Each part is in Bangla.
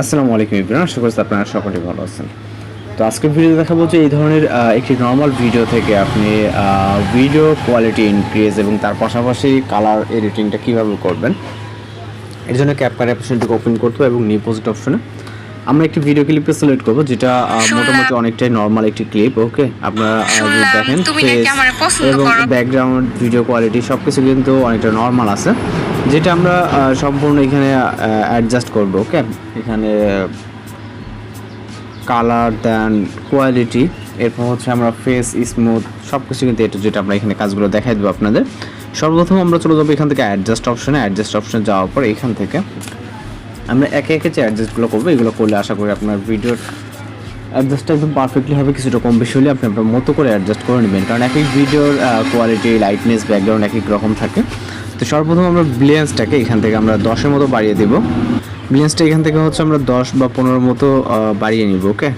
আসসালামু আলাইকুম ইব্রাহিম আশা করছি আপনারা সকলেই ভালো আছেন। তো আজকের ভিডিও দেখাবো যে এই ধরনের একটি নর্মাল ভিডিও থেকে আপনি ভিডিও কোয়ালিটি ইনক্রিজ এবং তার পাশাপাশি কালার এডিটিংটা কীভাবে করবেন। এর জন্য ক্যাপকার অপশনটিকে ওপেন করতে হবে এবং নিউ পজিট অপশনে আমরা একটি ভিডিও ক্লিপে সিলেক্ট করব যেটা মোটামুটি অনেকটাই নর্মাল একটি ক্লিপ ওকে আপনারা যদি দেখেন এবং ব্যাকগ্রাউন্ড ভিডিও কোয়ালিটি সব কিছু কিন্তু অনেকটা নর্মাল আছে। যেটা আমরা সম্পূর্ণ এখানে অ্যাডজাস্ট করব ওকে এখানে কালার দেন কোয়ালিটি এরপর হচ্ছে আমরা ফেস স্মুথ সব কিছু কিন্তু এটা যেটা আমরা এখানে কাজগুলো দেখাই দেবো আপনাদের। সর্বপ্রথম আমরা চলে যাব এখান থেকে অ্যাডজাস্ট অপশনে অ্যাডজাস্ট অপশনে যাওয়ার পর এখান থেকে আমরা একে একে যে অ্যাডজাস্টগুলো করব, এগুলো করলে আশা করি আপনার ভিডিওর অ্যাডজাস্টটা একদম পারফেক্টলি হবে। কিছুটা কম বেশি হলে আপনি আপনার মতো করে অ্যাডজাস্ট করে নেবেন। কারণ এক এক ভিডিওর কোয়ালিটি লাইটনেস ব্যাকগ্রাউন্ড এক এক রকম থাকে। তো সর্বপ্রথম আমরা ব্লিয়েন্সটাকে এখান থেকে আমরা দশের মতো বাড়িয়ে দেব। ব্লিয়েন্সটা এখান থেকে হচ্ছে আমরা দশ বা পনেরোর মতো বাড়িয়ে নিব ওকে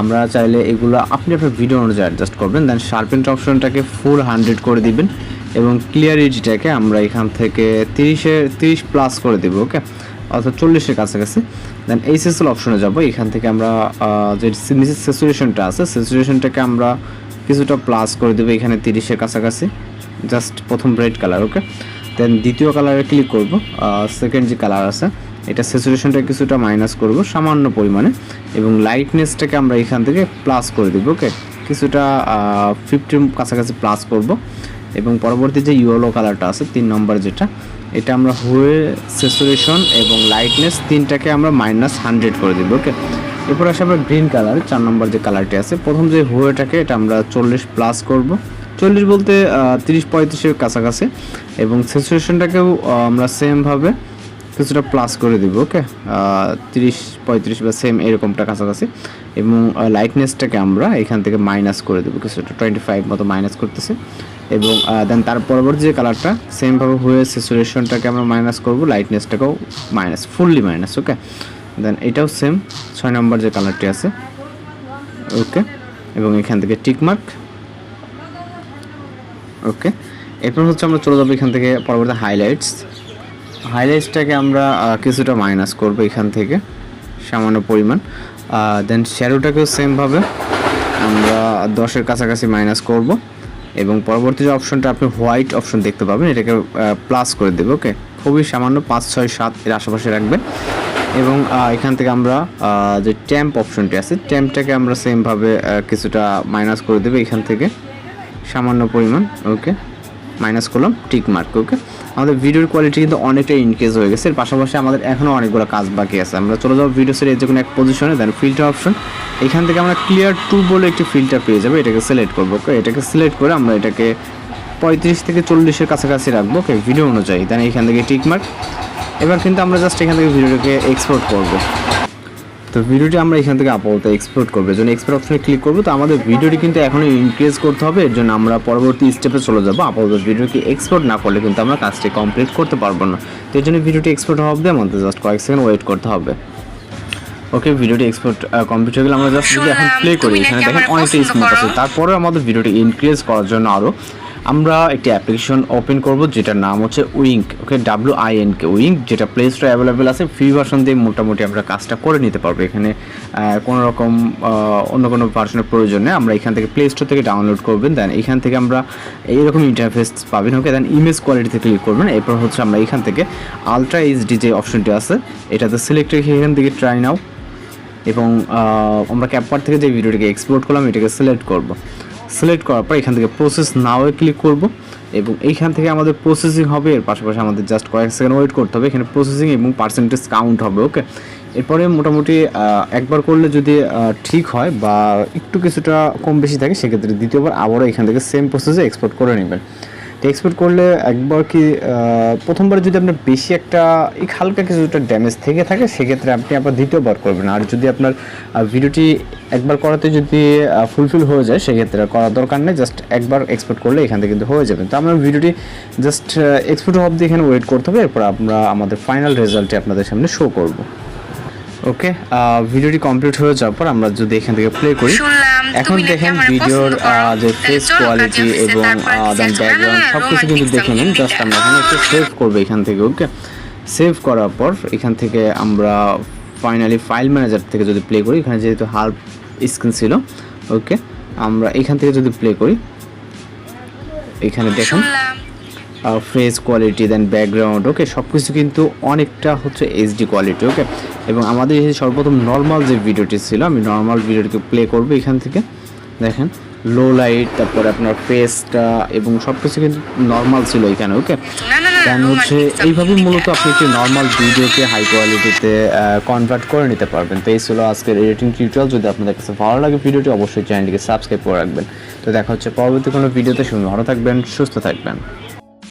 আমরা চাইলে এগুলো, আপনি আপনার ভিডিও অনুযায়ী অ্যাডজাস্ট করবেন দেন শার্পেন্ট অপশনটাকে ফুল হান্ড্রেড করে দিবেন এবং ক্লিয়ারিটিটাকে আমরা এখান থেকে তিরিশে, তিরিশ প্লাস করে দেবো ওকে অর্থাৎ চল্লিশের কাছাকাছি। দেন এই অপশনে যাব, এখান থেকে আমরা যে নিচের সেচুরেশনটা আছে সেচুরেশনটাকে আমরা কিছুটা প্লাস করে দেবো, এখানে তিরিশের কাছাকাছি জাস্ট প্রথম রেড কালার ওকে দেন দ্বিতীয় কালারে ক্লিক করব। সেকেন্ড যে কালার আছে, এটা স্যাচুরেশনটা কিছুটা মাইনাস করব, সামান্য পরিমাণে। এবং লাইটনেসটাকে আমরা এখান থেকে প্লাস করে দেবো ওকে কিছুটা ফিফটির কাছাকাছি প্লাস করব। এবং পরবর্তী যে ইয়েলো কালারটা আছে, তিন নম্বর যেটা, এটা আমরা হুয়ে স্যাচুরেশন এবং লাইটনেস তিনটাকে আমরা মাইনাস হান্ড্রেড করে দেবো ওকে এরপর আসে আমরা গ্রিন কালার চার নম্বর যে কালারটি আছে, প্রথম যে হুয়েটাকে এটা আমরা চল্লিশ প্লাস করব। চল্লিশ বলতে তিরিশ পঁয়ত্রিশের কাছাকাছি। এবং স্যাচুরেশনটাকেও আমরা সেমভাবে কিছুটা প্লাস করে দিব ওকে তিরিশ পঁয়ত্রিশ বা সেম এরকমটা কাছাকাছি। এবং লাইটনেসটাকে আমরা এখান থেকে মাইনাস করে দেবো, কিছুটা টোয়েন্টি ফাইভ মতো মাইনাস করতেছি। এবং দেন তার পরবর্তী যে কালারটা সেমভাবে হয়ে স্যাচুরেশনটাকে আমরা মাইনাস করব লাইটনেসটাকেও minus fully minus okay then এটাও সেম ছয় নম্বর যে কালারটি আছে ওকে এবং এখান থেকে টিকমার্ক ওকে। এরপর হচ্ছে আমরা চলে যাব এখান থেকে পরবর্তী হাইলাইটস হাইলাইটসটাকে আমরা কিছুটা মাইনাস করব এখান থেকে, সামান্য পরিমাণ। দেন শ্যাডোটাকেও সেমভাবে আমরা দশের কাছাকাছি মাইনাস করব। এবং পরবর্তী যে অপশনটা আপনি হোয়াইট অপশন দেখতে পাবেন, এটাকে প্লাস করে দেবে, ওকে? খুবই সামান্য পাঁচ, ছয়, সাত এর আশেপাশে রাখবেন এবং এখান থেকে আমরা যে ট্যাম্প অপশনটি আছে ট্যাম্পটাকে আমরা সেমভাবে কিছুটা মাইনাস করে দেবে এখান থেকে। সামান্য পরিমাণ ওকে মাইনাস করলাম টিক মার্ক ওকে আমাদের ভিডিওর কোয়ালিটি কিন্তু অনেকটা ইনক্রিজ হয়ে গেছে। এর পাশাপাশি আমাদের এখনও অনেকগুলো কাজ বাকি আছে। আমরা চলে যাব ভিডিও সেট যে কোনো এক পজিশনে দেন ফিল্টার অপশন এখান থেকে আমরা ক্লিয়ার টু বলে একটি ফিল্টার পেয়ে যাব। এটাকে সিলেক্ট করব ওকে এটাকে সিলেক্ট করে আমরা এটাকে পঁয়ত্রিশ থেকে চল্লিশের কাছাকাছি রাখব ওকে ভিডিও অনুযায়ী। দেন এখান থেকে টিক মার্ক এবার কিন্তু আমরা জাস্ট এখান থেকে ভিডিওটাকে এক্সপোর্ট করব। তো ভিডিওটি আমরা এখান থেকে আপাতত এক্সপোর্ট করব। জন্য এক্সপোর্ট অপশনে ক্লিক করব। তো আমাদের ভিডিওটি কিন্তু এখনও ইনক্রিজ করতে হবে। এর জন্য আমরা পরবর্তী স্টেপে চলে যাব। আপাতত ভিডিওটি এক্সপোর্ট না করলে কিন্তু আমরা কাজটি কমপ্লিট করতে পারব না। তো এর জন্য ভিডিওটি এক্সপোর্ট হবে আমাদের জাস্ট কয়েক সেকেন্ড ওয়েট করতে হবে। ওকে ভিডিওটি এক্সপোর্ট কমপ্লিট হয়ে গেলে আমরা জাস্ট যদি এখন প্লে করি। এখানে দেখেন আমার অনেকটা স্মুথ আছে। তারপরেও আমাদের ভিডিওটি ইনক্রিজ করার জন্য আরও আমরা একটি অ্যাপ্লিকেশন ওপেন করব যেটার নাম হচ্ছে wink okay W I N K wink যেটা প্লে স্টোরে অ্যাভেলেবেল আছে। ফ্রি ভার্সন দিয়ে মোটামুটি আমরা কাজটা করে নিতে পারব। এখানে কোনো রকম অন্য কোনো ভার্সনের প্রয়োজন আমরা এখান থেকে প্লে স্টোর থেকে ডাউনলোড করবেন। দেন এখান থেকে আমরা এইরকম ইন্টারফেস পাবেন ওকে দেন ইমেজ কোয়ালিটিতে ক্লিক করবেন। এরপর হচ্ছে আমরা এখান থেকে আলট্রা এইচডি যে অপশনটি আছে, এটাতে সিলেক্ট রেখে এখান থেকে ট্রাই নাও। এবং আমরা ক্যাপকার থেকে যে ভিডিওটিকে এক্সপোর্ট করলাম, এটাকে সিলেক্ট করব। সিলেক্ট করার পর এখান থেকে প্রসেস নাওয়ে ক্লিক করব এবং এইখান থেকে আমাদের প্রসেসিং হবে, এর পাশাপাশি আমাদের জাস্ট কয়েক সেকেন্ড ওয়েট করতে হবে। এখানে প্রসেসিং এবং পার্সেন্টেজ কাউন্ট হবে ওকে এরপরে মোটামুটি একবার করলে যদি ঠিক হয় বা একটু কিছুটা কম বেশি থাকে, সেক্ষেত্রে দ্বিতীয়বার আবারও এখান থেকে সেম প্রসেসে এক্সপোর্ট করে নেবেন। তো এক্সপোর্ট করলে একবার কি প্রথমবার যদি আপনার বেশি একটা এক হালকা কিছুটা ড্যামেজ থেকে থাকে, সেক্ষেত্রে আপনি আবার দ্বিতীয়বার করবেন। আর যদি আপনার ভিডিওটি একবার করাতে যদি ফুলফিল হয়ে যায়, সেক্ষেত্রে করার দরকার নেই জাস্ট একবার এক্সপোর্ট করলে এখান থেকে কিন্তু হয়ে যাবে। তো আমরা ভিডিওটি জাস্ট এক্সপোর্ট অবধি এখানে ওয়েট করতে হবে, এরপর আমরা আমাদের ফাইনাল রেজাল্টটি আপনাদের সামনে শো করব। ওকে ভিডিওটি কমপ্লিট হয়ে যাওয়ার পর আমরা যদি এখান থেকে প্লে করি এখন দেখেন ভিডিওর যে ফেস কোয়ালিটি এবং দেন ব্যাকগ্রাউন্ড সব কিছু কিন্তু দেখে নিন জাস্ট আমরা এখানে একটু সেভ করব এখান থেকে ওকে সেভ করার পর এখান থেকে আমরা ফাইনালি ফাইল ম্যানেজার থেকে যদি প্লে করি এখানে যেহেতু হাল্প স্ক্রিন ছিল ওকে আমরা এখান থেকে যদি প্লে করি এখানে দেখুন fresh quality then background okay সব কিছু কিন্তু অনেকটা হচ্ছে এইচডি কোয়ালিটি ওকে এবং আমাদের এই সর্বপ্রথম নর্মাল যে ভিডিওটি ছিল আমি নর্মাল ভিডিওটিকে প্লে করব এখান থেকে। দেখেন লো লাইট তারপরে আপনার ফেসটা এবং সব কিছু কিন্তু নর্মাল ছিল এখানে ওকে দেন হচ্ছে এইভাবে মূলত আপনি একটি নর্মাল ভিডিওকে হাই কোয়ালিটিতে কনভার্ট করে নিতে পারবেন। তো এই ছিল আজকের এডিটিং টিউটোরিয়াল যদি আপনাদের কাছে ভালো লাগে ভিডিওটি অবশ্যই চ্যানেলটিকে সাবস্ক্রাইব করে রাখবেন। তো দেখা হচ্ছে পরবর্তী কোনো ভিডিওতে শুনুন ভালো থাকবেন সুস্থ থাকবেন।